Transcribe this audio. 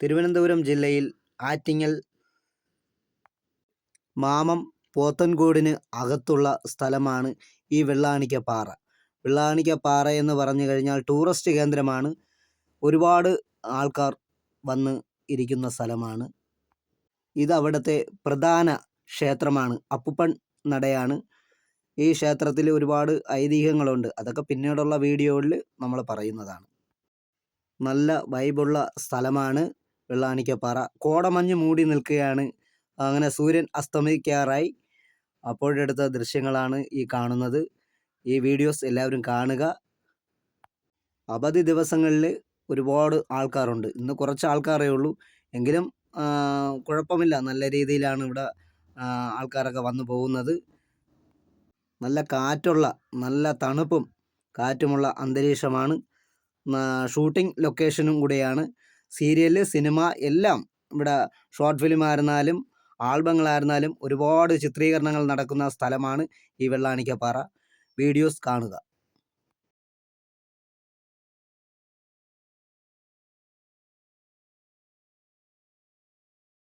തിരുവനന്തപുരം ജില്ലയിൽ ആറ്റിങ്ങൽ മാമം പോത്തൻകോടിന് അകത്തുള്ള സ്ഥലമാണ് ഈ വെള്ളാണിക്കപ്പാറ. വെള്ളാണിക്കപ്പാറ എന്ന് പറഞ്ഞു കഴിഞ്ഞാൽ ടൂറിസ്റ്റ് കേന്ദ്രമാണ്. ഒരുപാട് ആൾക്കാർ വന്ന് ഇരിക്കുന്ന സ്ഥലമാണ്. ഇത് അവിടുത്തെ പ്രധാന ക്ഷേത്രമാണ്. അപ്പുപ്പൻ നടയാണ്. ഈ ക്ഷേത്രത്തിൽ ഒരുപാട് ഐതിഹ്യങ്ങളുണ്ട്. അതൊക്കെ പിന്നീടുള്ള വീഡിയോയിൽ നമ്മൾ പറയുന്നതാണ്. നല്ല വൈബുള്ള സ്ഥലമാണ്. വെള്ളാണിക്കപ്പാറ. കോടമഞ്ഞ് മൂടി നിൽക്കുകയാണ്. അങ്ങനെ സൂര്യൻ അസ്തമിക്കാറായി. അപ്പോഴെടുത്ത ദൃശ്യങ്ങളാണ് ഈ കാണുന്നത്. ഈ വീഡിയോസ് എല്ലാവരും കാണുക. അവധി ദിവസങ്ങളിൽ ഒരുപാട് ആൾക്കാരുണ്ട്. ഇന്ന് കുറച്ച് ആൾക്കാരേ ഉള്ളൂ. എങ്കിലും കുഴപ്പമില്ല. നല്ല രീതിയിലാണ് ഇവിടെ ആൾക്കാരൊക്കെ വന്നു പോകുന്നത്. നല്ല കാറ്റുള്ള നല്ല തണുപ്പും കാറ്റുമുള്ള അന്തരീക്ഷമാണ്. ഷൂട്ടിംഗ് ലൊക്കേഷനും കൂടെയാണ്. സീരിയൽ സിനിമ എല്ലാം ഇവിടെ ഷോർട്ട് ഫിലിം ആയിരുന്നാലും ആൽബങ്ങളായിരുന്നാലും ഒരുപാട് ചിത്രീകരണങ്ങൾ നടക്കുന്ന സ്ഥലമാണ് ഈ വെള്ളാണിക്കപ്പാറ. വീഡിയോസ് കാണുക.